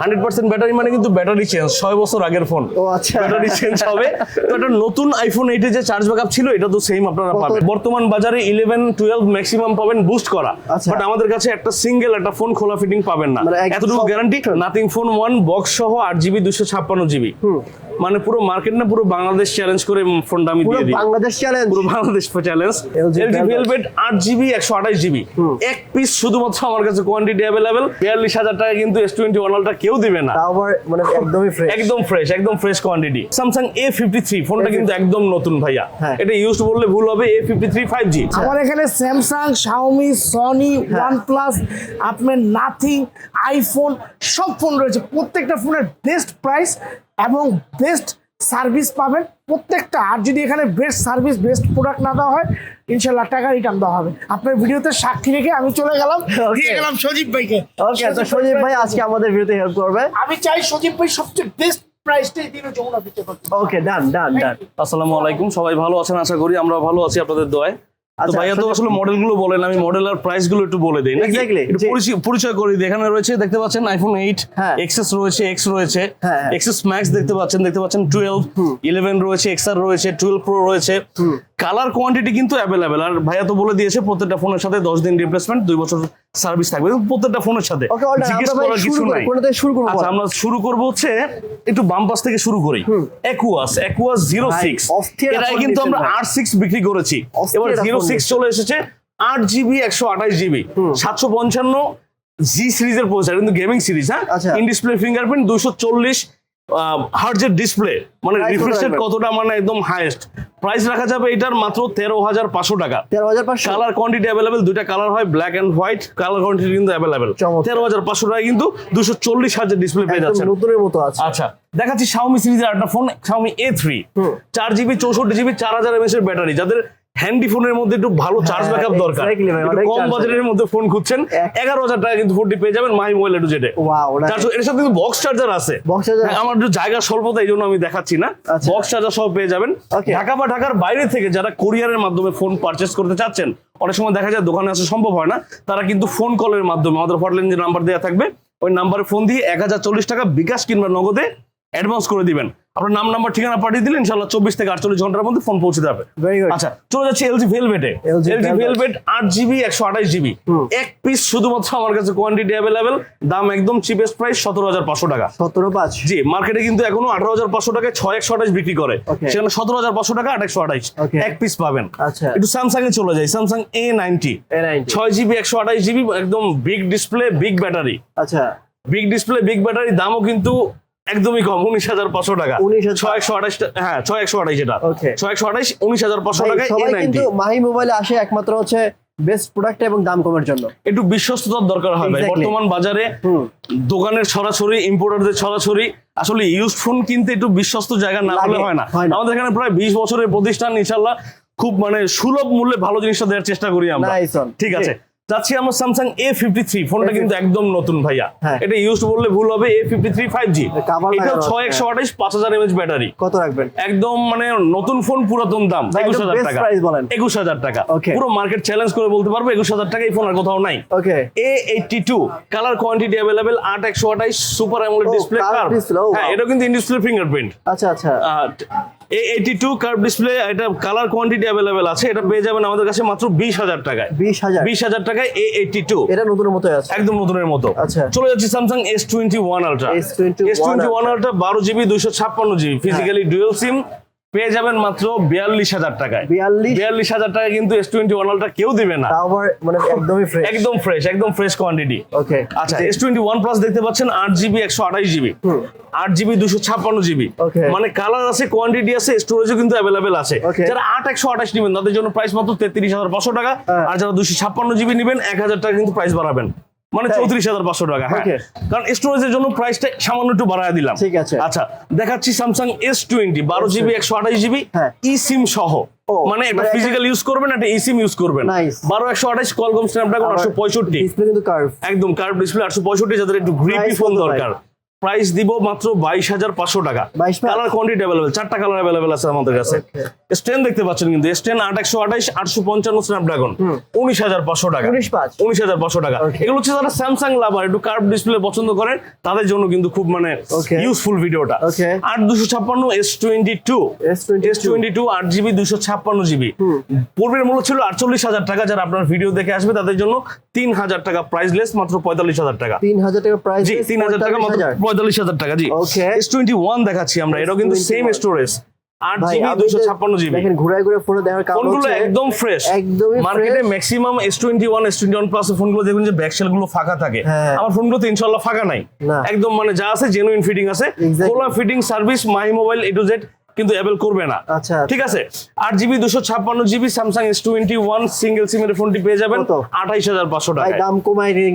Hundred percent battery মানে কিন্তু battery change ছয় বছর আগের ফোন ও আচ্ছা। ব্যাটারি চেঞ্জ হবে। তো একটা নতুন আইফোন এইটে যে চার্জ ব্যাকআপ ছিল এটা তো সেম আপনারা পাবেন। বর্তমান বাজারে ইলেভেন টুয়েলভ ম্যাক্সিমাম পাবেন বুস্ট করা। আচ্ছা। বাট আমাদের কাছে একটা সিঙ্গেল একটা ফোন খোলা ফিটিং পাবেন না। মানে এতটুকু guarantee Nothing phone one box সহ আট জিবি দুশো ছাপ্পান্ন জিবি মানে পুরো মার্কেট না পুরো বাংলাদেশ চ্যালেঞ্জ করে ফোনটা আমি দিয়ে দিই। বাংলাদেশ চ্যালেঞ্জ পুরো বাংলাদেশ চ্যালেঞ্জ এলজি ভেলভেট আট জিবি একশো আঠাশ জিবি এক পিস শুধুমাত্র আমার কাছে কোয়ান্টিটি অ্যাভেলেবেল বিয়াল্লিশ হাজার টাকা কিন্তু এস টোয়েন্টি ওয়ান আলটা কেউ দিবে না। তাও মানে একদমই ফ্রেশ একদম ফ্রেশ একদম fresh quantity Samsung A fifty three ফোনটা কিন্তু একদম নতুন ভাইয়া। হ্যাঁ। এটা ইউজ বললে ভুল হবে A fifty three five G আমার এখানে স্যামসাং শাওমি সনি ওয়ানপ্লাস আপনার নাথিং আইফোন সব ফোন রয়েছে। প্রত্যেকটা ফোনের বেস্ট প্রাইস এবং বেস্ট সার্ভিস পাবেন প্রত্যেকটা। আর যদি এখানে বেস্ট সার্ভিস বেস্ট প্রোডাক্ট না দেওয়া হয় ইনশাল্লাহ টাকা রিটার্ন দেওয়া হবে। আপনার ভিডিওতে সাক্ষী রেখে আমি চলে গেলাম। দিয়ে গেলাম সজীব ভাইকে। ওকে তো সজীব ভাই আজকে আমাদের ভিডিওতে হেল্প করবে। আমি চাই সজীব ভাই সবচেয়ে বেস্ট ওকে ডান ডান ডান আসসালামু আলাইকুম সবাই ভালো আছেন? আশা করি আমরা ভালো আছি আপনাদের দোয়ায়। ভাইয়া তো আসলে মডেল বলেন আমি মডেল আর প্রাইস একটু বলে দিই। নাকি? Exactly, একটু জি। পরিচয়- করি এখানে রয়েছে দেখতে পাচ্ছেন আইফোন হ্যাঁ। রয়েছে এক্স রয়েছে হ্যাঁ, হ্যাঁ। ম্যাক্স দেখতে পাচ্ছেন দেখতে পাচ্ছেন টুয়েলভ ইলেভেন রয়েছে এক্সআর রয়েছে টুয়েলভ প্রো রয়েছে। কালার কোয়ান্টিটি কিন্তু অ্যাভেলেবেল আর ভাইয়া তো বলে দিয়েছে প্রত্যেকটা ফোনের সাথে দশ দিন রিপ্লেসমেন্ট দুই বছর সার্ভিস থাকবে প্রত্যেকটা ফোনের সাথে। জিজ্ঞেস করার কিছু নাই। আচ্ছা আমরা শুরু করব হচ্ছে একটু বাম পাশ থেকে শুরু করি। একুয়াস একুয়াস জিরো সিক্স এটাই কিন্তু আমরা। আট সিক্স বিক্রি করেছি। এবার জিরো সিক্স চলে এসেছে আট জিবি একশো আঠাশ জিবি সাতশো পঞ্চান্ন জি সিরিজের প্রসেসর কিন্তু গেমিং সিরিজ হ্যাঁ। ইন ডিসপ্লে ফিঙ্গারপ্রিন্ট দুশো চল্লিশ হার্জের ডিসপ্লে মানে রিফ্রেশ? কতটা মানে একদম হাইয়েস্ট প্রাইস রাখা যাবে এটার মাত্র তেরো হাজার পাঁচশো টাকা। তেরো হাজার পাঁচশো? কালার কোয়ান্টিটি অ্যাভেলেবেল দুইটা কালার হয় black and white colour quantity কিন্তু অ্যাভেলেবেল। তেরো হাজার পাঁচশো টাকা কিন্তু দুশো চল্লিশ হাজার ডিসপ্লে পেয়ে যাচ্ছেন। নতুনের মতো আছে। আচ্ছা দেখাচ্ছি শাওমি সিরিজের একটা ফোন শাওমি এ থ্রি চার জিবি চৌষট্টি জিবি চার হাজার এমএস এর ব্যাটারি যাদের হ্যান্ডি ফোনের মধ্যে একটু ভালো চার্জ হ্যাঁ, ব্যাকআপ দরকার একটু কম বাজেটের মধ্যে ফোন খুঁজছেন এগারো হাজার টাকা কিন্তু ফোনটি পেয়ে যাবেন মাই মোবাইল টু জেডে চারশো এর সাথে কিন্তু বক্স চার্জার আছে হ্যাঁ। আমার একটু জায়গা স্বল্পতা এই জন্য আমি দেখাচ্ছি না। বক্স চার্জার সব পেয়ে যাবেন. ঢাকা বা ঢাকার বাইরে থেকে যারা কোরিয়ারের মাধ্যমে ফোন পারচেস করতে চাচ্ছেন অনেক সময় দেখা যায় দোকানে আসা সম্ভব হয় না তারা কিন্তু ফোন কলের মাধ্যমে আমাদের হটলাইন যে নাম্বার দেওয়া থাকবে ওই নাম্বারে ফোন দিয়ে এক হাজার চল্লিশ টাকা বিকাশ কিংবা নগদে অ্যাডভান্স করে দিবেন। আপনার নাম নাম্বার ঠিকানা পাঠিয়ে দিলে ইনশাল্লাহ চব্বিশ থেকে আটচল্লিশ ঘণ্টার মধ্যে ফোন পৌঁছে যাবে। ভেরি গুড আচ্ছা চলে যাচ্ছে এলজি ভেলভেটে এলজি ভেলভেট আট জিবি একশো আঠাশ জিবি এক পিস শুধুমাত্র আমার কাছে কোয়ান্টিটি অ্যাভেলেবেল দাম একদম চিপেস্ট প্রাইস সতেরো হাজার পাঁচশো টাকা। সতেরো পাঁচ। জি মার্কেটে কিন্তু এখনও আঠারো হাজার পাঁচশো টাকায় ছয় একশো আঠাশ বিক্রি করে। সেখানে সতেরো হাজার পাঁচশো টাকা আট একশো আঠাশ. এক পিস পাবেন। আচ্ছা। একটু স্যামসাং এ চলে যাই। স্যামসাং এ নাইনটি A90 ছয় জিবি একশো আঠাশ জিবি একদম বিগ ডিসপ্লে বিগ ব্যাটারি আচ্ছা। বিগ ডিসপ্লে বিগ ব্যাটারি দামও কিন্তু একদমই কম উনিশ হাজার পাঁচশো টাকা। 19,000 ছয় একশো আঠাশ হ্যাঁ ছয় একশো আঠাশ এটা. ছয় একশো আঠাশ উনিশ হাজার পাঁচশো টাকা কিন্তু মাহি মোবাইলে আসে একমাত্র হচ্ছে বেস্ট প্রোডাক্ট এবং দাম কমের জন্য। একটু বিশ্বস্ততার দরকার হয় ভাই। বর্তমান বাজারে দোকানের ছড়াছড়ি ইম্পোর্টারদের ছড়াছড়ি আসলে ইউজ ফোন কিনতে একটু বিশ্বস্ত জায়গা না হলে হয় না। আমাদের এখানে প্রায় বিশ বছরের প্রতিষ্ঠান ইনশাল্লাহ খুব মানে সুলভ মূল্যে ভালো জিনিসটা দেওয়ার চেষ্টা করি আমরা. ঠিক আছে। যাচ্ছি আমার স্যামসাং এ ফিফটি থ্রি ফোনটা কিন্তু একদম নতুন ভাইয়া। হ্যাঁ। এটা ইউজ বললে ভুল হবে A fifty three five G এটা ছয় একশো আঠাশ পাঁচ হাজার এমএচ ব্যাটারি কত রাখবেন? একদম মানে নতুন ফোন পুরাতন দাম একুশ হাজার টাকা। একুশ হাজার টাকা. পুরো মার্কেট চ্যালেঞ্জ করে বলতে পারব একুশ হাজার টাকা এই ফোন আর কোথাও নাই। Okay A eighty two colour quantity available আট একশো আঠাইশ সুপার অ্যামোলেড ডিসপ্লে হ্যাঁ. এটা কিন্তু ইন ডিসপ্লে ফিঙ্গারপ্রিন্ট আচ্ছা। আচ্ছা এইটি টু কার্ভ ডিসপ্লে এটা কালার কোয়ান্টিটি অ্যাভেলেবেল আছে এটা পেয়ে যাবেন আমাদের কাছে মাত্র বিশ হাজার টাকায়। বিশ হাজার। বিশ হাজার টাকায় এ এইটি টু এটা নতুন মতো আছে। একদম নতুনের মতো। আচ্ছা। চলে যাচ্ছে Samsung S twenty one ultra S twenty one ultra বারো জিবি দুইশো ছাপ্পান্ন জিবি ফিজিক্যালি ডুয়েল সিম পেয়ে যাবেন মাত্র বিয়াল্লিশ হাজার টাকায়। 42? বিয়াল্লিশ হাজার টাকা কিন্তু এস টোয়েন্টি ওয়ান আলট্রা কেউ দিবে না। মানে একদমই ফ্রেশ একদম ফ্রেশ একদম ফ্রেশ কোয়ান্টিটি ওকে আচ্ছা এস টোয়েন্টি ওয়ান প্লাস দেখতে পাচ্ছেন আট জিবি একশো আঠাশ জিবি আট জিবি দুশো ছাপ্পান্ন জিবি মানে কালার আছে কোয়ান্টিটি আছে স্টোরেজও কিন্তু অ্যাভেলেবেল আছে। যারা আট একশো আঠাশ নেবেন তাদের জন্য প্রাইস মাত্র তেত্রিশ হাজার পাঁচশো টাকা। হ্যাঁ। আর যারা দুশো ছাপ্পান্ন জিবি নেবেন এক হাজার টাকা কিন্তু প্রাইস বাড়াবেন। মানে চৌত্রিশ হাজার পাঁচশো টাকা হ্যাঁ. কারণ স্টোরেজের জন্য প্রাইসটা সামান্য একটু বাড়ায় দিলাম। ঠিক আছে। আচ্ছা দেখাচ্ছি স্যামসাং এস টোয়েন্টি বারো জিবি একশো আঠাশ জিবি। ই সিম সহ। মানে মানে ফিজিক্যাল ইউজ করবেন একটা ই সিম ইউজ করবেন. বারো একশো আঠাশ কলকম স্ন্যাপড্রাগন আটশো পঁয়ষট্টি। একদম কার্ভ ডিসপ্লে আটশো পঁয়ষট্টি যাদের একটু গ্রিপি ফোন দরকার। প্রাইস দিব মাত্র বাইশ হাজার পাঁচশো টাকা। 22 কালার কোয়ান্টিটি অ্যাভেলেবেল চারটা কালার অ্যাভেলেবেল আছে আমাদের কাছে। এস টেন দেখতে পাচ্ছেন কিন্তু এস টেন আট একশো আঠাইশ আটশো পঞ্চান্ন স্ন্যাপড্রাগন উনিশ হাজার পাঁচশো টাকা। উনিশ হাজার পাঁচশো টাকা। এগুলো হচ্ছে যারা স্যামসাং লাভার একটু কার্ভ ডিসপ্লে পছন্দ করেন তাদের জন্য কিন্তু খুব মানে ইউজফুল ভিডিওটা. আট দুশো ছাপ্পান্ন S twenty two S twenty two আট জিবি দুশো ছাপ্পান্ন জিবি পূর্বের মূল্য ছিল আটচল্লিশ হাজার টাকা যারা আপনার ভিডিও দেখে আসবে তাদের জন্য তিন হাজার টাকা প্রাইস লেস মাত্র পঁয়তাল্লিশ হাজার টাকা। তিন হাজার টাকা প্রাইস জি তিন হাজার টাকা মাত্র পঁয়তাল্লিশ হাজার। টাকা জি। এস টোয়েন্টি ওয়ান দেখাচ্ছি আমরা এটাও কিন্তু সেম স্টোরেজ আট জিবি দুশো ছাপ্পান্ন জিবি। দেখেন ঘুরায় ঘুরে ফোনে দেখার কারণ ফোনগুলো একদম ফ্রেশ একদমই মার্কেটে maximum S twenty one S twenty one plus ফোনগুলো দেখবেন যে ব্যাকসেলগুলো ফাঁকা থাকে। হ্যাঁ। আমার ফোনগুলো তো ইনশাল্লাহ ফাঁকা নাই। একদম মানে যা আছে জেনুইন ফিটিং আছে। খোলা fitting service my mobile A to Z কিন্তু অ্যাভেল করবে না। আচ্ছা, ঠিক আছে? আট জিবি দুশো ছাপ্পান্ন GB Samsung S twenty one single সিমের ফোনটি পেয়ে যাবেন। আঠাইশ হাজার পাঁচশো টাকা দাম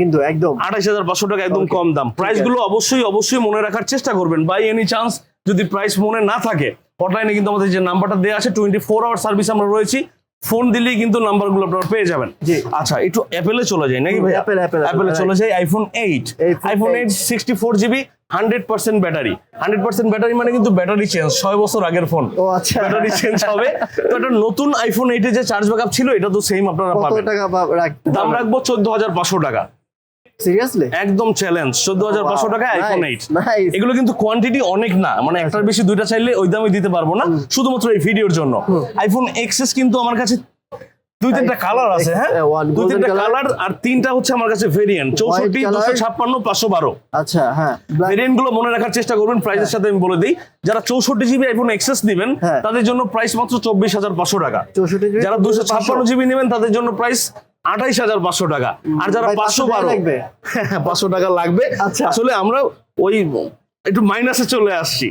কিন্তু একদম। আঠাইশ হাজার পাঁচশো টাকা একদম কম দাম। প্রাইসগুলো অবশ্যই অবশ্যই মনে রাখার চেষ্টা করবেন। বাই এনি চান্স যদি প্রাইস মনে না থাকে হটলাইনে কিন্তু আমাদের যে নাম্বারটা দেওয়া আছে টোয়েন্টি ফোর আওয়ার সার্ভিস আমরা রয়েছি ফোন দিলেই কিন্তু নাম্বারগুলো আপনারা পেয়ে যাবেন। জি। আচ্ছা একটু অ্যাপেলে চলে যাই নাকি ভাই Apple, Apple, অ্যাপেলে চলে যাই iPhone eight iPhone eight 8 sixty four GB hundred percent battery hundred percent battery মানে কিন্তু ব্যাটারি চেঞ্জ ছয় বছর আগের ফোন ও আচ্ছা। ব্যাটারি চেঞ্জ হবে। তো একটা নতুন আইফোন এইটে যে চার্জ ব্যাকআপ ছিল এটা তো সেম আপনারা পাবেন। টাকা দাম রাখব চোদ্দ হাজার পাঁচশো টাকা। সিরিয়াসলি একদম চ্যালেঞ্জ চোদ্দ হাজার পাঁচশো টাকা আইফোন এগুলো কিন্তু কোয়ান্টিটি অনেক না। মানে একটার বেশি দুইটা চাইলে ওই দামে দিতে পারব না। শুধুমাত্র এই ভিডিওর জন্য। আইফোন কিন্তু আমার কাছে দুই তিনটা কালার আছে হ্যাঁ? দুই তিনটা কালার আর তিনটা হচ্ছে আমার কাছে ভেরিয়েন্ট চৌষট্টি দুশো ছাপ্পান্ন পাঁচশো বারো। আচ্ছা হ্যাঁ ভেরিয়েন্টগুলো মনে রাখার চেষ্টা করবেন প্রাইসের সাথে আমি বলে দিই। যারা চৌষট্টি জিবি আইফোন এক্সেস দিবেন হ্যাঁ। তাদের জন্য প্রাইস মাত্র চব্বিশ হাজার পাঁচশো টাকা। যারা দুশো ছাপ্পান্ন জিবি নেবেন তাদের জন্য প্রাইস আঠাইশ হাজার পাঁচশো টাকা। আর যারা পাঁচশো 500 বারো লাগবে? পাঁচশো টাকা লাগবে। আচ্ছা। আসলে আমরা ওই একটু মাইনাসে চলে আসছি।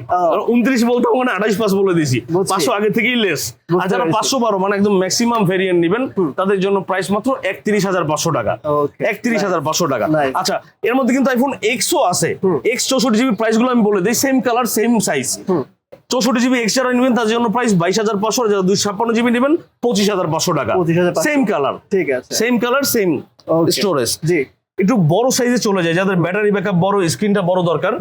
উনত্রিশ বলতে মানে আঠাইশ পাঁচ বলে দিছি। পাঁচশো আগে থেকেই লেস আর যারা পাঁচশো বারো মানে একদম ম্যাক্সিমাম ভেরিয়েন্ট নিবেন তাদের জন্য প্রাইস মাত্র একত্রিশ হাজার পাঁচশো টাকা। একত্রিশ হাজার পাঁচশো টাকা। আচ্ছা এর মধ্যে কিন্তু আইফোন এক্সও আছে। এক্স চৌষট্টি জিবি প্রাইসগুলো আমি বলে দিই সেম কালার সেম সাইজ চৌষট্টি জিবি এক্সট্রা নেবেন তার জন্য প্রাইস বাইশ হাজার পাঁচশো যারা দুই ছাপ্পান্ন জিবি নেবেন পঁচিশ হাজার পাঁচশো টাকা। সেম কালার ঠিক আছে। সেম কালার সেম স্টোরেজ জি। একটু বড় সাইজে চলে যায় যাদের ব্যাটারি ব্যাকআপ বড় স্ক্রিনটা বড় দরকার।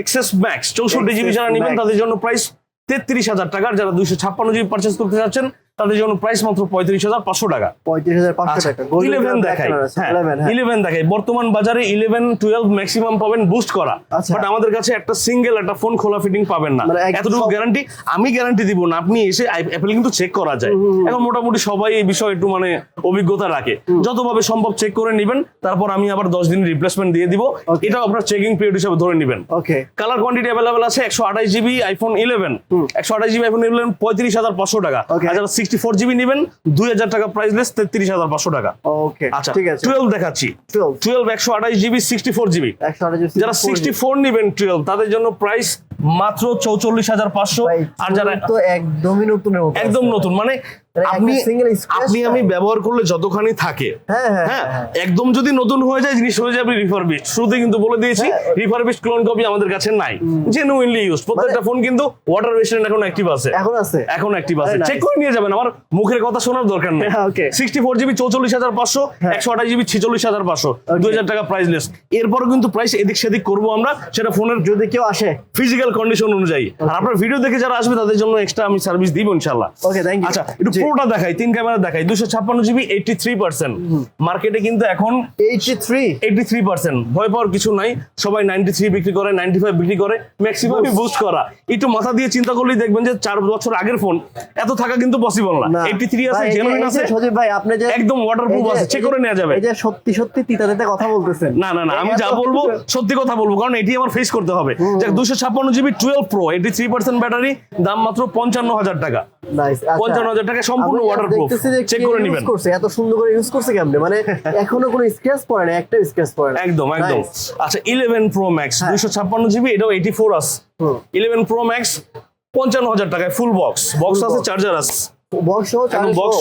এক্সেস ম্যাক্স চৌষট্টি জিবি যারা নেবেন তাদের জন্য প্রাইস তেত্রিশ হাজার টাকার। যারা দুইশো ছাপ্পান্ন জিবি পার্চেস করতে চাচ্ছেন তাদের জন্য প্রাইস মাত্র পঁয়ত্রিশ হাজার পাঁচশো টাকা। পঁয়ত্রিশ হাজার পাঁচশো টাকা। ইলেভেন color আছে। হ্যাঁ 11, হ্যাঁ। ইলেভেন বর্তমান বাজারে ইলেভেন টুয়েলভ ম্যাক্সিমাম পাবেন বুস্ট করা। আচ্ছা। বাট আমাদের কাছে একটা সিঙ্গেল একটা ফোন খোলা ফিটিং পাবেন না। মানে এতটুকু গ্যারান্টি আমি গ্যারান্টি দিব না। আপনি এসে অ্যাপেল কিন্তু চেক করা যায়। এখন মোটামুটি সবাই এই বিষয়ে একটু মানে অভিজ্ঞতা রাখে। যতভাবে সম্ভব চেক করে নেবেন। তারপর আমি আবার দশ দিন রিপ্লেসমেন্ট দিয়ে দিব. এটাও আপনার চেকিং পিরিয়ড হিসাবে ধরে নেবেন। ওকে কালার কোয়ান্টিটি অ্যাভেলেবেল আছে একশো আঠাশ জিবি আইফোন ইলেভেন একশো আঠাশ জিবি আইফোন ইলেভেন পঁয়ত্রিশ হাজার পাঁচশো টাকা. আর যারা সিক্সটি ফোর জিবি নেবেন দুই হাজার টাকা প্রাইস লেস তেত্রিশ হাজার পাঁচশো টাকা। ওকে আচ্ছা ঠিক আছে। টুয়েলভ দেখাচ্ছি। টুয়েলভ একশো আঠাশ জিবি সিক্সটি ফোর জিবি যারা সিক্সটি ফোর নিবেন টুয়েলভ তাদের জন্য প্রাইস মাত্র চৌচল্লিশ হাজার পাঁচশো। আর যারা তো একদমই নতুন একদম নতুন মানে আপনি scratch আপনি। আমি ব্যবহার করলে যতখানি থাকে হ্যাঁ হ্যাঁ হ্যাঁ হ্যাঁ একদম যদি নতুন হয়ে যায় জিনিস হয়ে যাবে রিফারবিস্ট শুরুতে কিন্তু বলে দিয়েছি। রিফারবিস্ট ক্লোন কপি আমাদের কাছে নাই। জেনুইনলি ইউজ প্রত্যেকটা ফোন কিন্তু ওয়াটার এখন অ্যাক্টিভ আছে। এখন আছে? এখন অ্যাক্টিভ আছে। চেক করে নিয়ে যাবেন আমার মুখের কথা শোনার দরকার নেই। সিক্সটি ফোর জিবি চৌচল্লিশ হাজার পাঁচশো। একশো আঠাশ জিবি ছিচল্লিশ হাজার পাঁচশো দুই হাজার টাকা প্রাইস লেস এরপরও কিন্তু প্রাইস এদিক সেদিক করব আমরা সেটা ফোনের যদি কেউ আসে। ফিজিক্যাল কন্ডিশন অনুযায়ী। আর আপনার ভিডিও দেখে যারা আসবে তাদের জন্য এক্সট্রা আমি সার্ভিস দিব ইনশাল্লাহ Okay, thank you. আচ্ছা একটু। পুরোটা দেখাই তিন ক্যামেরা দেখাই দুশো ছাপ্পান্ন জিবি এইটটি থ্রি পার্সেন্ট মার্কেটে কিন্তু এখন eighty three eighty three percent ভয় পাওয়ার কিছু নাই। সবাই নাইনটি থ্রি বিক্রি করে নাইনটি ফাইভ বিক্রি করে ম্যাক্সিমামই বুস্ট করা। একটু মাথা দিয়ে চিন্তা করলেই দেখবেন যে চার বছর আগের ফোন এত থাকা কিন্তু পসিবল না। এইটটি থ্রি আছে জেনুইন আছে। সজীব ভাই আপনি যে একদম এই আছে, যে- করে নেওয়া যাবে। এই যে সত্যি সত্যি তিতা তিতা কথা বলতেছেন। না না না আমি যা বলব সত্যি কথা বলব কারণ এটি আমার ফেস করতে হবে। যে দুশো ছাপ্পান্ন GB twelve pro eighty three percent battery দাম মাত্র পঞ্চান্ন হাজার টাকা। আচ্ছা। পঞ্চান্ন হাজার টাকা সম্পূর্ণ ওয়াটারপ্রুফ waterproof। দেখতেছি যে Check কে করে নেবেন। এত সুন্দর করে ইউজ করছে কেমনে? মানে এখনও কোনো স্ক্র্যাচ পড়ে না একটা স্ক্র্যাচ পড়ে না একদম একদম। আচ্ছা ইলেভেন প্রো ম্যাক্স হ্যাঁ। দুইশো ছাপ্পান্ন জিবি এটাও এইটি ফোর আস হুম। ইলেভেন প্রো ম্যাক্স পঞ্চান্ন হাজার টাকায় ফুল বক্স বক্স আছে চার্জার আছে। বক্স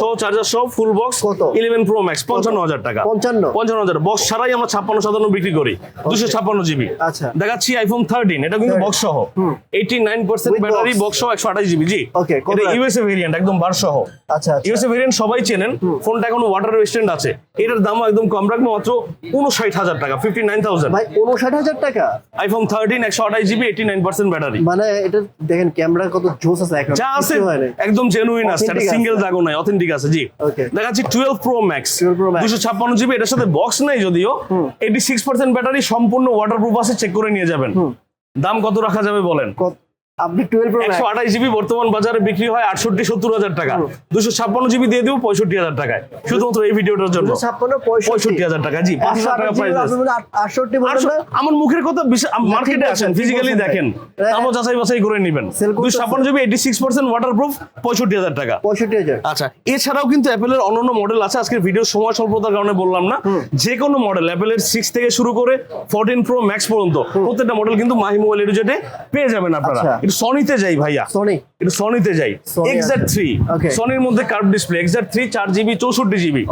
সহ চার্জার সহ? ফুল বক্স কত? ইলেভেন প্রো ম্যাক্স পঞ্চান্ন হাজার টাকা। পঞ্চান্ন? পঞ্চান্ন হাজার। বক্স ছাড়াই আমরা ছাপ্পান্ন সাতান্ন বিক্রি করি। দুশো ছাপ্পান্ন জিবি আচ্ছা। দেখাচ্ছি আইফোন থার্টিন এটা কিন্তু বক্স সহ। Eighty nine percent battery box সহ একশো আঠাশ জিবি জি। Okay, এটা ইউএসএ ভেরিয়েন্ট একদম বার সহ। আচ্ছা আচ্ছা। ইউএসএ ভেরিয়েন্ট সবাই চেনেন। ফোনটা এখন ওয়াটার রেজিস্ট্যান্ট আছে। এটার দাম একদম কম রাখব মাত্র উনষাট হাজার টাকা ফিফটি নাইন থাউজেন্ড ভাই উনষাট হাজার টাকা? আইফোন থার্টিন একশো আঠাশ GB eighty nine percent battery মানে এটা দেখেন ক্যামেরা কত জোস আছে যা আছে। একদম জেনুইন আছে। সিঙ্গেল ড্রাগন নাই অথেন্টিক আছে জি. দেখাচ্ছি টুয়েলভ প্রো ম্যাক্স 12 দুশো ছাপ্পান্ন জিবি এটার সাথে বক্স নাই যদিও এইটি সিক্স পার্সেন্ট ব্যাটারি সম্পূর্ণ ওয়াটারপ্রুফ আছে চেক করে নিয়ে যাবেন। দাম কত রাখা যাবে বলেন? আপনি টুয়েলভ প্রো একশো আঠাশ জিবি বর্তমান বাজারে বিক্রি হয় আটষট্টি সত্তর হাজার টাকা। দুশো ছাপ্পান্ন জিবি দিয়ে দিব পঁয়ষট্টি হাজার টাকায়। শুধুমাত্র এই ভিডিওটার জন্য। ছাপ্পান্ন পঁয়ষট্টি। পঁয়ষট্টি হাজার টাকা। জি পাঁচশো টাকা প্রাইস আছে। আটষট্টি বলেন আমার মুখের কথা মার্কেটে ঠিক আসেন বলছেন, ঠিক ফিজিক্যালি দেখেন তারপর যাচাই বাছাই করে নেবেন। Sell করতেছে। দুই ছাপ্পান্ন GB eighty six percent waterproof পঁয়ষট্টি হাজার টাকা। হাজার। আচ্ছা এছাড়াও কিন্তু অ্যাপেলের অন্যান্য মডেল আছে। আজকের ভিডিও সময় স্বল্পতার কারণে বললাম না। যে কোনো মডেল অ্যাপেলের সিক্স থেকে শুরু করে ফোরটিন প্রো ম্যাক্স পর্যন্ত প্রত্যেকটা মডেল কিন্তু মাহি মোবাইল এডুজেটে পেয়ে যাবেন আপনারা। আচ্ছা। একটু সনিতে যাই ভাইয়া। সনি একটু সনিতে যাই। আছে। থ্রি. সনির মধ্যে কার্ভ ডিসপ্লে এক্সাক্ট থ্রি চার জিবি চৌষট্টি জিবি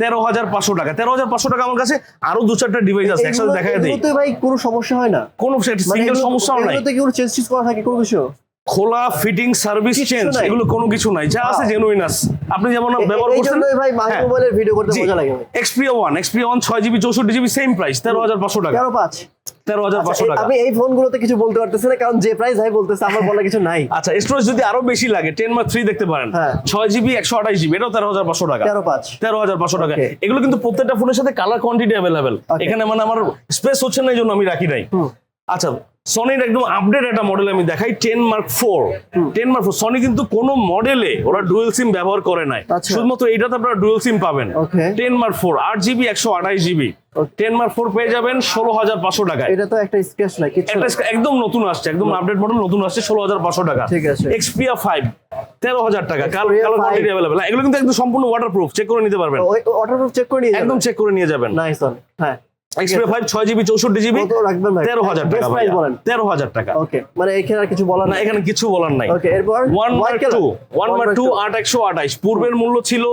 তেরো হাজার পাঁচশো টাকা। তেরো হাজার পাঁচশো টাকা আমার কাছে আরও দু চারটা ডিভাইস আছে। একসাথে দেখা যাচ্ছে ভাই কোনো সমস্যা হয় না। কোনো মানে সিঙ্গেল সমস্যা সমস্যাও নাই। চেঞ্জ করা থাকে কোনো কিছু? খোলা ফিটিং সার্ভিস চেঞ্জ এগুলো কোনো কিছু নাই যা আছে হ্যাঁ। জেনুইন আছে। আপনি যেমন ব্যবহার করছেন ভাই মাহি হ্যাঁ। মোবাইলের ভিডিও করতে। মজা লাগে Xperia One, Xperia One ছয় জিবি চৌষট্টি জিবি সেম প্রাইস তেরো হাজার পাঁচশো টাকা। তেরো পাঁচ। তেরো হাজার আচ্ছা, পাঁচশো টাকা। আমি এই ফোনগুলোতে কিছু বলতে পারতেছি না কারণ যে প্রাইস ভাই বলতেছে আমার বলার কিছু নাই। আচ্ছা স্টোরেজ যদি আরও বেশি লাগে টেন মার্ক থ্রি দেখতে পারেন। হ্যাঁ। ছয় জিবি একশো আঠাশ জিবি এটাও তেরো হাজার পাঁচশো টাকা। তেরো পাঁচ। তেরো হাজার পাঁচশো টাকা। এগুলো কিন্তু প্রত্যেকটা ফোনের সাথে কালার কোয়ান্টিটি অ্যাভেলেবেল এখানে মানে আমার স্পেস হচ্ছে না এই জন্য আমি রাখি নাই। আচ্ছা সনির একদম আপডেট একটা মডেল আমি দেখাই ten mark four ten mark four Sony কিন্তু কোনো মডেলে ওরা ডুয়েল সিম ব্যবহার করে নাই। আচ্ছা। শুধুমাত্র এইটাতে আপনারা ডুয়েল সিম পাবেন। টেন মার্ক ফোর আট জিবি একশো আঠাশ জিবি টেন মার্ক ফোর পেয়ে যাবেন ষোলো হাজার পাঁচশো টাকায়। এটা তো একটা স্ক্র্যাচ নাই। একদম নতুন আসছে একদম আপডেট মডেল নতুন আসছে ষোলো হাজার পাঁচশো টাকা। ঠিক আছে। এক্সপিয়া ফাইভ তেরো হাজার টাকা। কালার 5 কোয়ান্টিটি অ্যাভেলেবেল এগুলো কিন্তু একদম সম্পূর্ণ ওয়াটার প্রুফ চেক করে নিতে পারবেন। অর্ডার চেক করে নিয়ে একদম চেক করে নিয়ে যাবেন। নাইস অন হ্যাঁ। জিবি জিবি কত রাখবেন ভাই? টাকা ওকে মানে এখানে আর কিছু বলার না এখানে কিছু বলার নাই। ওকে এরপর মার্ক মার্ক পূর্বের মূল্য ছিল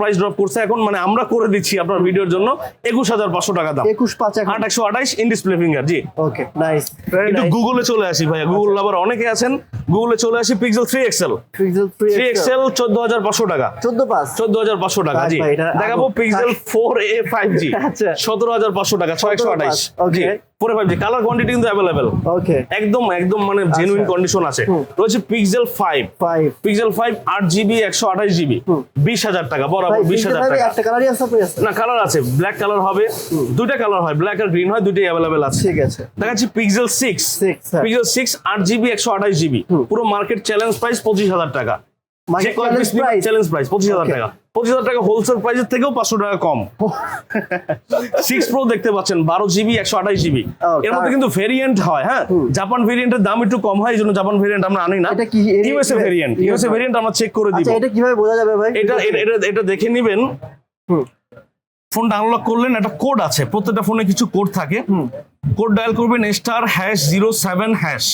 প্রাইস ড্রপ করছে। এখন মানে আমরা করে দিচ্ছি আপনার ভিডিওর জন্য একুশ হাজার পাঁচশো টাকা দাম। একুশ পাঁচ এখন। আট একশো আঠাইশ ইন ডিসপ্লে ফিঙ্গার জি। ওকে নাইস একটু গুগলে চলে আসি ভাইয়া। গুগল আবার অনেকে আছেন। গুগলে চলে আসি Pixel three XL Pixel three XL চোদ্দ হাজার পাঁচশো টাকা। 14 পাঁচ। চোদ্দ হাজার পাঁচশো টাকা ভাই, জি দেখাবো Pixel four A five G. আচ্ছা। সতেরো হাজার পাঁচশো টাকা ছয় একশো 17 আঠাইশ। জি okay. Four five G. Colour quantity কিন্তু অ্যাভেলেবেল ওকে একদম একদম মানে জেনুইন আচ্ছা। কন্ডিশন আছে। রয়েছে Pixel five five Pixel five আট জিবি একশো আঠাইশ জিবি বিশ হাজার টাকা বরাবর বিশ হাজার টাকা। না কালার আছে ব্ল্যাক কালার হবে। দুইটা কালার হয় ব্ল্যাক আর গ্রিন হয় দুইটাই অ্যাভেলেবেল আছে। ঠিক আছে। দেখাচ্ছি পিক্সেল সিক্স। পিক্সেল সিক্স আট জিবি একশো আঠাশ জিবি পুরো মার্কেট চ্যালেঞ্জ প্রাইস পঁচিশ হাজার টাকা? চ্যালেঞ্জ প্রাইস পঁচিশ হাজার টাকা। পঁচিশ হাজার টাকা হোলসেল প্রাইসের থেকেও পাঁচশো টাকা কম। সিক্স প্রো দেখতে পাচ্ছেন বারো জিবি একশো আঠাশ জিবি এর মধ্যে কিন্তু ভেরিয়েন্ট হয় হ্যাঁ? জাপান ভেরিয়েন্টের দাম একটু কম হয় এই জন্য জাপান ভেরিয়েন্ট আমরা আনি না। এটা কি? ইউএসএ ভেরিয়েন্ট ইউএসএ ভেরিয়েন্ট আমরা চেক করে দিব। আচ্ছা এটা কীভাবে বোঝা যাবে ভাই? এটা এটা- এটা দেখে নিবেন। ফোনটা আনলক করলেন একটা কোড আছে প্রত্যেকটা ফোনে কিছু কোড থাকে। কোড ডায়াল করবেন star hash zero seven hash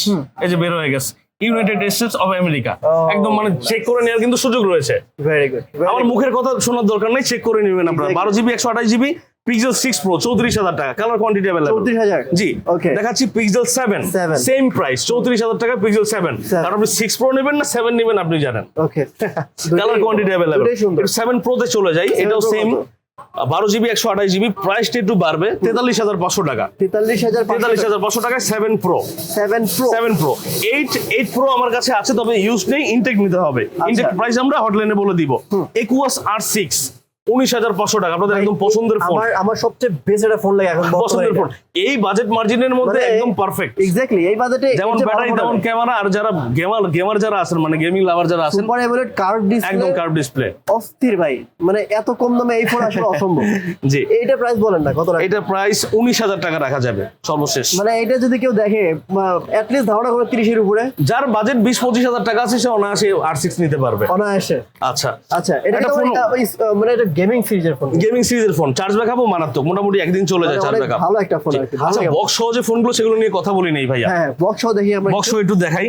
এই যে বের হয়ে গেছে। United States of America. একদম মানে চেক করে নেওয়ার কিন্তু সুযোগ রয়েছে। ভেরি গুড আমার মুখের কথা শোনার দরকার নেই চেক করে নেবেন আপনারা. বারো জিবি একশো আঠাশ জিবি পিক্সেল সিক্স প্রো চৌত্রিশ হাজার টাকা। কালার কোয়ান্টিটি অ্যাভেলেবল চৌত্রিশ হাজার? জি। Okay. দেখাচ্ছি পিক্সেল সেভেন সেম প্রাইস চৌত্রিশ হাজার টাকা পিক্সেল সেভেন. কারণ আপনি সিক্স প্রো নেবেন না সেভেন নেবেন আপনি জানেন। Okay colour quantity available seven প্রোতে চলে যাই এটাও সেম? বারো জিবি একশো আঠাশ জিবি প্রাইসটা একটু বাড়বে। তেতাল্লিশ হাজার পাঁচশো টাকা। তেতাল্লিশ হাজার তেতাল্লিশ হাজার পাঁচশো টাকা seven pro seven pro seven pro eight eight pro আমার কাছে আছে তবে ইউজ নেই ইনটেক নিতে হবে। ইনটেক প্রাইস আমরা হটলাইনে বলে দিব। একুয়াস আর সিক্স উনিশ হাজার পাঁচশো টাকা আপনাদের একদম পছন্দের ফোন। আমার সবচেয়ে বেস্ট একটা ফোন লাগে এখন পছন্দের ফোন এই বাজেট মার্জিনের মধ্যে মানে একদম পারফেক্ট এক্স্যাক্টলি এই বাজেটে যেমন ব্যাটারি তেমন ক্যামেরা আর যারা গেমার গেমার যারা আছেন মানে গেমিং লাভার যারা আছেন সুপার কার্ভ ডিসপ্লে একদম কার্ভ ডিসপ্লে অস্থির ভাই। মানে এত কম দামে এই ফোন আসলে অসম্ভব। জি। এইটা প্রাইস বলেন না কত টাকা এটা প্রাইস উনিশ হাজার টাকা রাখা যাবে সর্বশেষ। মানে এটা যদি কেউ দেখে অ্যাটলিস্ট ধারণা করে তিরিশের উপরে। যার বাজেট বিশ পঁচিশ হাজার টাকা আছে সে অনায়াসে আর সিক্স নিতে পারবে। অনায়াসে। আচ্ছা। আচ্ছা এটা মানে এটা গেমিং সিরিজের ফোন গেমিং সিরিজের ফোন চার্জ ব্যাকআপও মারাত্মক মোটামুটি একদিন চলে যায় চার্জ অনেক ব্যাকআপ ভালো একটা ফোন আচ্ছা বক্স সহ যে ফোনগুলো সেগুলো নিয়ে কথা বলি নেই ভাইয়া। হ্যাঁ বক্স সহ দেখি আমরা বক্স একটু। দেখাই।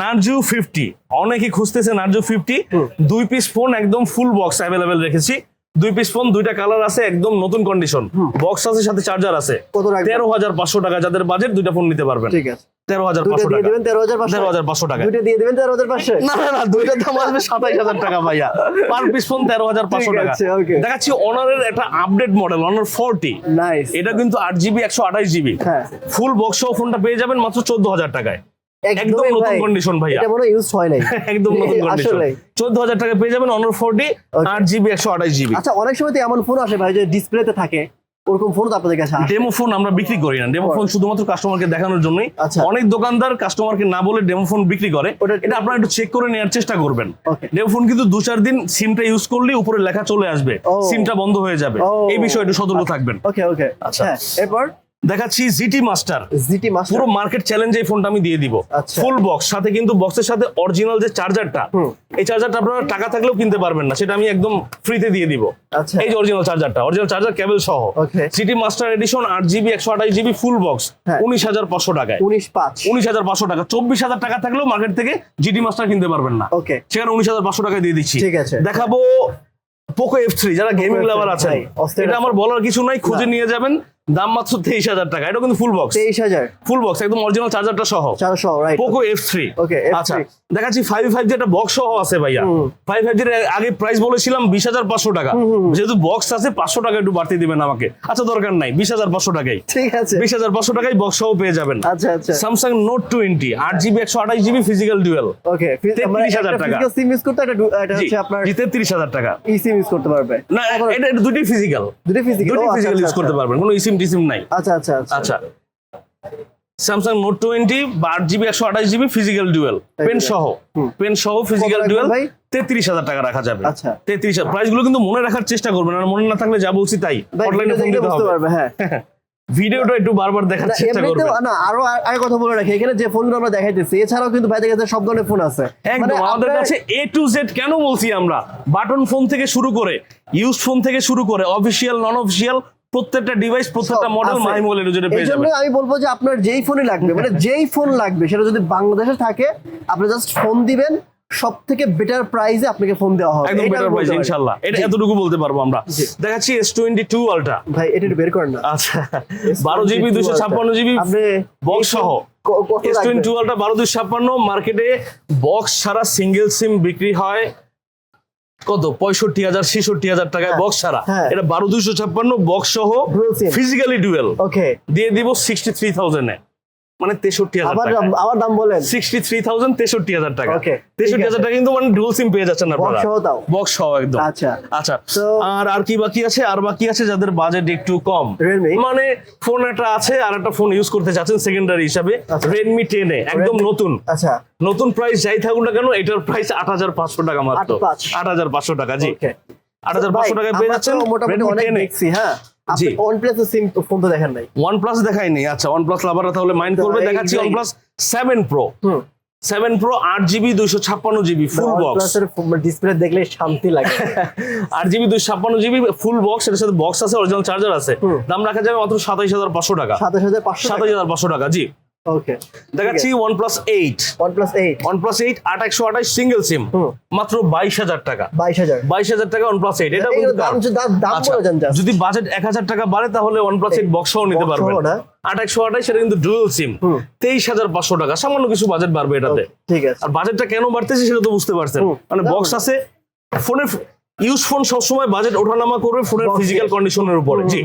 নার্জো ফিফটি অনেকেই খুঁজতেছে নার্জো ফিফটি দুই পিস ফোন একদম ফুল বক্স অ্যাভেলেবেল রেখেছি। দুই পিস ফোন দুইটা কালার আছে একদম নতুন কন্ডিশন বক্স আছে সাথে চার্জার আছে। তেরো হাজার পাঁচশো টাকা যাদের বাজেট দুইটা ফোন নিতে পারবেন। ঠিক আছে। তেরো হাজার পাঁচশো টাকা। দিবেন তেরো হাজার তেরো হাজার পাঁচশো টাকা। দুইটা দিয়ে দিবেন তেরো হাজার পাঁচশো? না না না দুইটার দাম আসবে হাজার টাকা ভাইয়া। পার পিস ফোন তেরো হাজার পাঁচশো টাকা. দেখাচ্ছি অনারের একটা আপডেট মডেল অনার ফোরটি এটা কিন্তু আট জিবি একশো আঠাশ জিবি ফুল বক্স ফোনটা পেয়ে যাবেন মাত্র চোদ্দ হাজার টাকায়। একদম নতুন কন্ডিশন ভাইয়া। এটা মনে ইউজ হয় নাই। একদম নতুন কন্ডিশন আসলে চোদ্দ হাজার টাকা পেয়ে যাবেন অনার আচ্ছা অনেক সময় তো এমন ফোন আসে ভাই যে ডিসপ্লেতে থাকে ওরকম ফোন আপনাদের কাছে ডেমো ফোন আমরা বিক্রি করি না। ডেমো ফোন শুধুমাত্র কাস্টমারকে দেখানোর জন্যই। আচ্ছা। অনেক দোকানদার কাস্টমারকে না বলে ডেমো ফোন বিক্রি করে। এটা আপনারা একটু চেক করে নেওয়ার চেষ্টা করবেন। ডেমো ফোন কিন্তু দু চার দিন সিমটা ইউজ করলে উপরে লেখা চলে আসবে। সিমটা বন্ধ হয়ে যাবে। এই বিষয়ে একটু সতর্ক থাকবেন। ওকে ওকে আচ্ছা। হ্যাঁ এরপর? দেখাচ্ছি জিটি মাস্টার জিটি মাস্টার পুরো মার্কেট চ্যালেঞ্জ এই ফোনটা আমি দিয়ে দিব। আচ্ছা। ফুল বক্স সাথে কিন্তু বক্সের সাথে অরিজিনাল যে চার্জারটা। এই চার্জারটা আপনারা টাকা থাকলেও কিনতে পারবেন না সেটা আমি একদম ফ্রিতে দিয়ে দিব। আচ্ছা। এই যে অরিজিনাল চার্জারটা অরিজিনাল চার্জার কেবল সহ। সিটি মাস্টার এডিশন আট জিবি একশো আঠাশ জিবি ফুল বক্স। উনিশ হাজার পাঁচশো টাকায়। উনিশ পাঁচ। উনিশ হাজার পাঁচশো টাকা চব্বিশ হাজার টাকা থাকলেও মার্কেট থেকে জিটি মাস্টার কিনতে পারবেন না। ওকে সেখানে উনিশ হাজার পাঁচশো টাকা দিয়ে দিচ্ছি। ঠিক আছে। দেখাবো পোকো এফ থ্রি যারা গেমিং F3, লাভার আছেন। এটা আমার বলার কিছু নাই খুঁজে নিয়ে যাবেন। দাম মাত্র তেইশ হাজার টাকা। এটা কিন্তু ফুল বক্স তেইশ হাজার। ফুল বক্স একদম অরিজিনাল চার্জারটা সহ। চারশো right Poco F three F3 আচ্ছা দেখাচ্ছি ফাইভ ফাইভ যেটা বক্স সহ আছে ভাইয়া। ফাইভ ফাইভ যেটা আগে প্রাইস বলেছিলাম বিশ হাজার পাঁচশো টাকা। যেহেতু বক্স আছে পাঁচশো টাকা একটু বাড়তি দিবেন আমাকে। আচ্ছা দরকার নাই বিশ হাজার পাঁচশো টাকাই। ঠিক আছে। বিশ হাজার পাঁচশো টাকায় বক্স সহ পেয়ে যাবেন। আচ্ছা আচ্ছা। স্যামসাং নোট টোয়েন্টি আট জিবি একশো আঠাশ জিবি ফিজিক্যাল ডুয়েল ওকে 33,000 টাকা। সিম ইউজ করতে এটা হচ্ছে আপনার তেত্রিশ হাজার টাকা। ই সিম ইউজ করতে পারবে। না এটা এটা দুটি ফিজিক্যাল দুটো ফিজিক্যাল দুটি ফিজিক্যাল ইউজ করতে পারবেন। কোনো ইসিম টিসিম নাই। আচ্ছা আচ্ছা আচ্ছা। স্যামসাং নোট টোয়েন্টি বা আট জিবি একশো আঠাশ জিবি ফিজিক্যাল ডুয়েল পেন সহ। পেন সহ ফিজিক্যাল ডুয়েল তেত্রিশ হাজার টাকা রাখা যাবে। আচ্ছা। তেত্রিশ প্রাইসগুলো কিন্তু মনে রাখার চেষ্টা করবেন আর মনে না থাকলে যা বলছি তাই। অনলাইনে ফোন দিতে হবে। হ্যাঁ। ভিডিওটা একটু বারবার দেখার চেষ্টা করবেন। না আরও আর- কথা বলে রাখি এখানে যে ফোনগুলো আমরা দেখাইতেছি এছাড়াও কিন্তু ভাইদের কাছে সব ধরনের ফোন আছে। একদম মানে আমাদের কাছে এ টু জেড কেন বলছি আমরা? বাটন ফোন থেকে শুরু করে ইউজ ফোন থেকে শুরু করে অফিসিয়াল নন অফিসিয়াল প্রত্যেকটা ডিভাইস প্রত্যেকটা মডেল আছে। মাহিমুল যেটা পেয়ে যাবেন। আমি বলব যে আপনার যেই ফোনই লাগবে মানে যেই ফোন লাগবে সেটা যদি বাংলাদেশে থাকে আপনি জাস্ট ফোন দিবেন সব থেকে বেটার প্রাইসে আপনাকে ফোন দেওয়া হবে। একদম বেটার প্রাইস ইনশাআল্লাহ। এটা এতটুকু বলতে পারব আমরা। দেখাচ্ছি এস টোয়েন্টি টু আলট্রা ভাই এটা একটু বের করেন না। আচ্ছা। বারো জিবি দুশো ছাপ্পান্ন জিবি আপনি বক্স সহ। ক- কত এস লাগবে? টোয়েন্টি টু আলট্রা বারো দুশো ছাপ্পান্ন মার্কেটে বক্স ছাড়া সিঙ্গেল সিম বিক্রি হয়। কত? পঁয়ষট্টি হাজার ছেষট্টি হাজার টাকায় হ্যাঁ, বক্স ছাড়া। হ্যাঁ। এটা বারো দুইশো ছাপ্পান্ন বক্স সহ ফিজিক্যালি ডুয়েল ওকে দিয়ে দিব সিক্সটি থ্রি থাউজেন্ডে মানে তেষট্টি হাজার আবার টাকা। দাম আবার দাম বলেন। সিক্সটি থ্রি থাউজেন্ড তেষট্টি হাজার টাকা। তেষট্টি হাজার টাকা কিন্তু মানে ডুয়াল সিম পেয়ে যাচ্ছেন আপনারা। বক্স সহ একদম। আচ্ছা। আচ্ছা আর আর কি বাকি আছে? আর বাকি আছে যাদের বাজেট একটু কম। মানে ফোন একটা আছে আর একটা ফোন ইউজ করতে চাচ্ছেন সেকেন্ডারি হিসাবে। আচ্ছা। রেডমি টেন এ একদম নতুন। আচ্ছা। নতুন প্রাইস যাই থাকুক না কেন এটার প্রাইস আট হাজার পাঁচশো টাকা মাত্র। আট হাজার পাঁচশো। টাকা জি। আট হাজার পাঁচশো টাকায় পেয়ে যাচ্ছেন মোটামুটি অনেক হ্যাঁ। জি। OnePlus এর সিম ফোন তো দেখেন নাই। আচ্ছা লাভাররা তাহলে মাইন্ড করবে দেখাচ্ছি হুম। ফুল বক্স এর ডিসপ্লে দেখলে শান্তি লাগে। আট জিবি দুইশো ছাপ্পান্ন জিবি ফুল বক্স এর সাথে বক্স আছে অরিজিনাল চার্জার আছে। দাম রাখা যাবে মাত্র সাতাইশ হাজার পাঁচশো টাকা। সাতাশ হাজার পাঁচশো সাতাইশ হাজার পাঁচশো টাকা জি। ওকে দেখাচ্ছি OnePlus eight one plus eight আট একশো আঠাশ সিঙ্গেল সিম মাত্র বাইশ হাজার টাকা। বাইশ হাজার। টাকা ওয়ান প্লাস এটা দাম। দাম। দাম- দাম আচ্ছা, বলে যান যদি বাজেট এক হাজার টাকা বাড়ে তাহলে ওয়ান প্লাস এইট বক্স নিতে পারবেন? আট একশো আঠাশ সেটা কিন্তু ডুয়েল সিম তেইশ হাজার পাঁচশো টাকা। সামান্য কিছু বাজেট বাড়বে এটাতে। ঠিক আছে। আর বাজেটটা কেন বাড়তেছে সেটা তো বুঝতে পারছেন। মানে বক্স আছে ফোনের ইউজ ফোন সবসময় বাজেট ওঠানামা করবে ফোনের ফিজিক্যাল কন্ডিশনের উপরে। জি।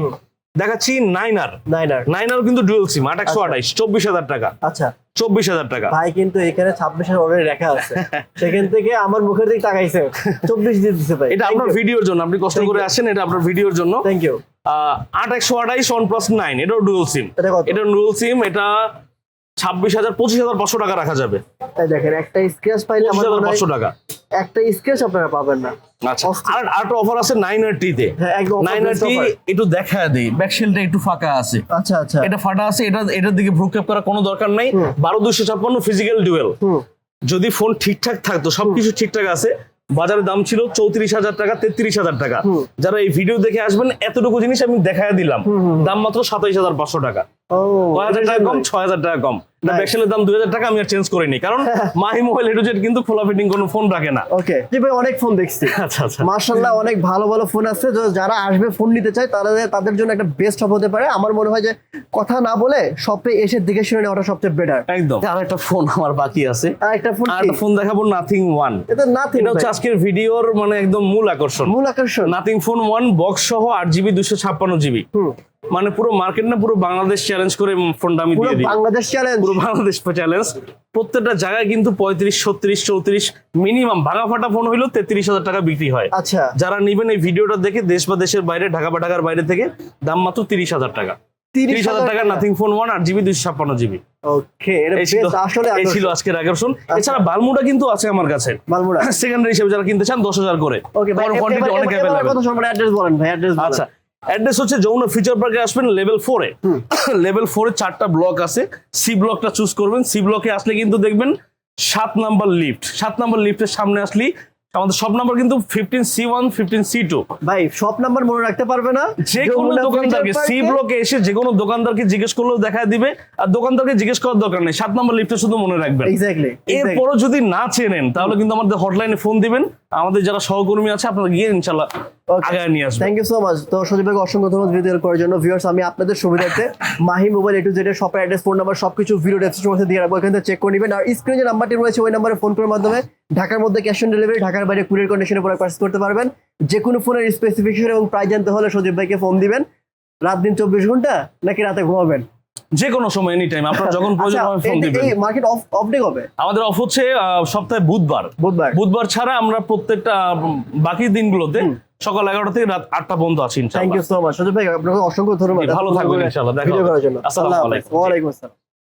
দেখাচ্ছি নাইনার। নাইনার। নাইনার কিন্তু ডুয়েল সিম আট একশো আঠাইশ চব্বিশ হাজার টাকা। আচ্ছা। চব্বিশ হাজার টাকা। ভাই কিন্তু এখানে ছাব্বিশ অলরেডি রেখা আছে। সেখান থেকে আমার মুখের দিকে তাকাইছে। চব্বিশ দিয়ে দিচ্ছে ভাই। এটা আপনার ভিডিওর জন্য আপনি কষ্ট করে আসছেন আসেন এটা আপনার ভিডিওর জন্য। থ্যাংক ইউ আট একশো আঠাইশ ওয়ান প্লাস নাইন এটাও ডুয়েল সিম এটা ডুয়েল সিম এটা ছাব্বিশ হাজার পঁচিশ হাজার পাঁচশো টাকা রাখা যাবে। দেখেন একটা স্ক্র্যাচ পাইলে পঁচিশ হাজার পাঁচশো টাকা। একটা স্ক্র্যাচ আপনারা পাবেন না। আচ্ছা আর আরেকটা অফার আছে নাইন আর টিতে হ্যাঁ, একদম offer নাইন আর টি একটু দেখা দেই ব্যাকশেলটা একটু ফাঁকা আছে। আচ্ছা আচ্ছা। এটা ফাটা আছে এটা এটার দিকে ভ্রুক্ষেপ করার কোনো দরকার নাই। বারো দুশো ছাপ্পান্ন ফিজিক্যাল ডুয়েল যদি ফোন ঠিকঠাক থাকতো সবকিছু ঠিকঠাক আছে বাজারের দাম ছিল চৌত্রিশ হাজার টাকা তেত্রিশ হাজার টাকা। যারা এই ভিডিও দেখে আসবেন এতটুকু জিনিস আমি দেখায় দিলাম। দাম মাত্র সাতাইশ হাজার পাঁচশো টাকা। কয় হাজার টাকা কম? ছয় হাজার টাকা কম. ব্যাকসেলের দাম দুই হাজার টাকা আমি আর চেঞ্জ করিনি। কারণ মাহি মোবাইল হেডুজেট কিন্তু খোলা ফিটিং কোনো ফোন রাখে না। ওকে জি ভাই অনেক ফোন দেখছি। আচ্ছা আচ্ছা। মার্শাল্লাহ অনেক ভালো ভালো ফোন আছে। যারা আসবে ফোন নিতে চায় তারা তাদের জন্য একটা বেস্ট শপ হতে পারে। আমার মনে হয় যে কথা না বলে শপে এসে দেখে শুনে নেওয়াটা সবচেয়ে বেটার একদম। আর একটা ফোন আমার বাকি আছে। আর একটা ফোন আর ফোন দেখাবো নাথিং ওয়ান এটা নাথিং এটা হচ্ছে আজকের ভিডিওর মানে একদম মূল আকর্ষণ। মূল আকর্ষণ। নাথিং ফোন ওয়ান বক্স সহ আট জিবি দুশো ছাপ্পান্ন জিবি হুম। মানে পুরো মার্কেট না পুরো বাংলাদেশ চ্যালেঞ্জ করে ফোনটা আমি দিয়ে দিই। বাংলাদেশ চ্যালেঞ্জ পুরো বাংলাদেশ চ্যালেঞ্জ প্রত্যেকটা জায়গায় কিন্তু পঁয়ত্রিশ ছত্রিশ চৌত্রিশ মিনিমাম ভাঙা ফাটা ফোন হইলেও তেত্রিশ হাজার টাকা বিক্রি হয়। আচ্ছা। যারা নিবেন এই ভিডিওটা দেখে দেশ বা দেশের বাইরে ঢাকা বা ঢাকার বাইরে থেকে দাম মাত্র তিরিশ হাজার টাকা। তিরিশ হাজার টাকা নাথিং ফোন ওয়ান আট জিবি দুশো ছাপ্পান্ন জিবি। এই ছিল আজকের আকর্ষণ। এছাড়া বালমুডা কিন্তু আছে আমার কাছে। মালমুরা সেকেন্ডারি হিসেবে যারা কিনতে চান দশ হাজার করে। অনেক অ্যাভেলেবেল কত সময় অ্যাড্রেস বলেন ভাই অ্যাড্রেস আচ্ছা। অ্যাড্রেস হচ্ছে যমুনা ফিচার পার্কে আসবেন লেভেল ফোরে লেভেল ফোরে চারটা ব্লক আছে। সি ব্লকটা চুজ করবেন। সি ব্লকে আসলে কিন্তু দেখবেন সাত নাম্বার লিফট সাত নাম্বার লিফটের সামনে আসলেই আমাদের সব নাম্বার কিন্তু fifteen C one fifteen C two ভাই সব নাম্বার মনে রাখতে পারবে না? যে কোনো দোকানদারকে সি ব্লকে এসে যে কোনো দোকানদারকে জিজ্ঞেস করলেও দেখা দিবে। আর দোকানদারকে জিজ্ঞেস করার দরকার নেই। সাত নাম্বার লিফটে শুধু মনে রাখবেন। এক্স্যাক্টলি এরপরও যদি না চেনেন তাহলে কিন্তু আমাদের হটলাইনে ফোন দিবেন। আমাদের যারা সহকর্মী আছে আপনারা গিয়ে ইনশাল্লাহ আগায় নিয়ে আসবেন। থ্যাংক ইউ সো মাচ তো সজীব ভাইকে অসংখ্য ধন্যবাদ ভিডিও করার জন্য। ভিউয়ার্স আমি আপনাদের সুবিধার্থে Mahi mobile A to Z এর শপের অ্যাড্রেস ফোন নাম্বার সবকিছু ভিডিও ডেসক্রিপশন মধ্যে দিয়ে রাখব। এখান থেকে চেক করে নেবেন। আর স্ক্রিনে যে নাম্বারটি রয়েছে ওই নাম্বারে ফোন করার মাধ্যমে ঢাকার মধ্যে ক্যাশ অন ডেলিভারি ঢাকার বাইরে কুরিয়ার কন্ডিশনে পরে পার্সেস করতে পারবেন। যে কোনো ফোনের স্পেসিফিকেশন এবং প্রাইস জানতে হলে সজীব ভাইকে ফোন দিবেন। রাত দিন চব্বিশ ঘণ্টা নাকি রাতে ঘুমাবেন? যে কোনো সময় এনি টাইম আপনার যখন প্রয়োজন আচ্ছা, হবে ফোন দিবেন। এই মার্কেট অফ অফ ডে কবে? আমাদের অফ হচ্ছে সপ্তাহে বুধবার। বুধবার। বুধবার ছাড়া আমরা প্রত্যেকটা বাকি দিনগুলোতে সকাল এগারোটা থেকে রাত আটটা পর্যন্ত আছি থ্যাংক ইনশাআল্লাহ। ইউ সো মাচ সজীব ভাই আপনাকে অসংখ্য ধন্যবাদ। ভালো থাকবেন ইনশাআল্লাহ। দেখা হবে। আসসালামু আলাইকুম ওয়া আলাইকুম। আসসালাম।